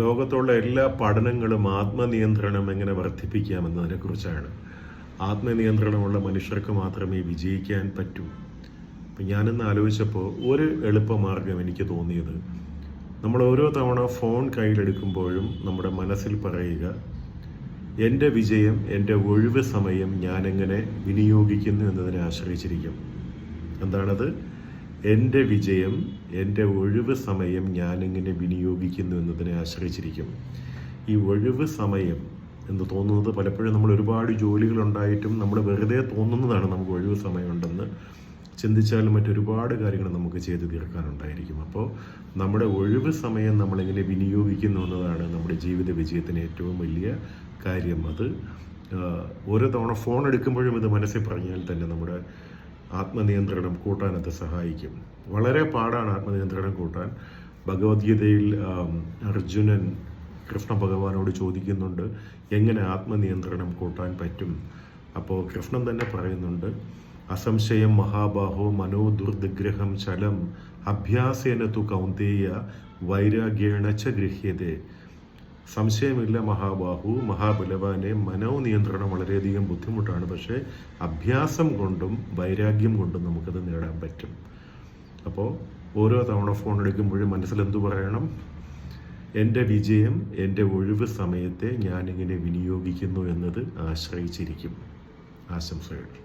ലോകത്തുള്ള എല്ലാ പഠനങ്ങളും ആത്മനിയന്ത്രണം എങ്ങനെ വർദ്ധിപ്പിക്കാം കുറിച്ചാണ് ആത്മനിയന്ത്രണമുള്ള മനുഷ്യർക്ക് മാത്രമേ വിജയിക്കാൻ പറ്റൂ. അപ്പം ഞാനിന്ന് ആലോചിച്ചപ്പോൾ ഒരു എളുപ്പമാർഗം എനിക്ക് തോന്നിയത്. നമ്മൾ ഓരോ തവണ ഫോൺ കയ്യിലെടുക്കുമ്പോഴും നമ്മുടെ മനസ്സിൽ പറയുക എന്റെ വിജയം എന്റെ ഒഴിവ് സമയം ഞാനെങ്ങനെ വിനിയോഗിക്കുന്നു എന്നതിനെ ആശ്രയിച്ചിരിക്കും. എന്താണത്? എന്റെ വിജയം എന്റെ ഒഴിവ് സമയം ഞാനെങ്ങനെ വിനിയോഗിക്കുന്നു എന്നതിനെ ആശ്രയിച്ചിരിക്കും. ഈ ഒഴിവ് സമയം എന്ന് തോന്നുന്നത് പലപ്പോഴും നമ്മൾ ഒരുപാട് ജോലികളുണ്ടായിട്ടും നമ്മൾ വെറുതെ തോന്നുന്നതാണ് നമുക്ക് ഒഴിവ് സമയമുണ്ടെന്ന് ചിന്തിച്ചാൽ മറ്റൊരുപാട് കാര്യങ്ങൾ നമുക്ക് ചെയ്ത് തീർക്കാനുണ്ടായിരിക്കും. അപ്പോൾ നമ്മുടെ ഒഴിവ് സമയം നമ്മളെങ്ങനെ വിനിയോഗിക്കുന്നു എന്നതാണ് നമ്മുടെ ജീവിത വിജയത്തിന് ഏറ്റവും വലിയ കാര്യം. അത് ഓരോ തവണ ഫോൺ എടുക്കുമ്പോഴും ഇത് മനസ്സിൽ പറഞ്ഞാൽ തന്നെ നമ്മുടെ ആത്മനിയന്ത്രണം കൂട്ടാൻ അത് സഹായിക്കും. വളരെ പാടാണ് ആത്മനിയന്ത്രണം കൂട്ടാൻ. ഭഗവത്ഗീതയിൽ അർജുനൻ കൃഷ്ണ ഭഗവാനോട് ചോദിക്കുന്നുണ്ട് എങ്ങനെ ആത്മനിയന്ത്രണം കൂട്ടാൻ പറ്റും? അപ്പോൾ കൃഷ്ണൻ തന്നെ പറയുന്നുണ്ട് അസംശയം മഹാബാഹോ മനോദുർദഗ്രഹം ചലം അഭ്യാസേന തു കൗന്തേയ വൈരാഗ്യേണ ച ഗൃഹ്യതേ. സംശയമില്ല മഹാബാഹു മഹാബലവാനെ മനോനിയന്ത്രണം വളരെയധികം ബുദ്ധിമുട്ടാണ്. പക്ഷേ അഭ്യാസം കൊണ്ടും വൈരാഗ്യം കൊണ്ടും നമുക്കത് നേടാൻ പറ്റും. അപ്പോൾ ഓരോ തവണ ഫോൺ എടുക്കുമ്പോഴും മനസ്സിൽ എന്തു പറയണം? എന്റെ വിജയം എന്റെ ഒഴിവ് സമയത്തെ ഞാനിങ്ങനെ വിനിയോഗിക്കുന്നു എന്നത് ആശ്രയിച്ചിരിക്കും. ആശംസകൾ.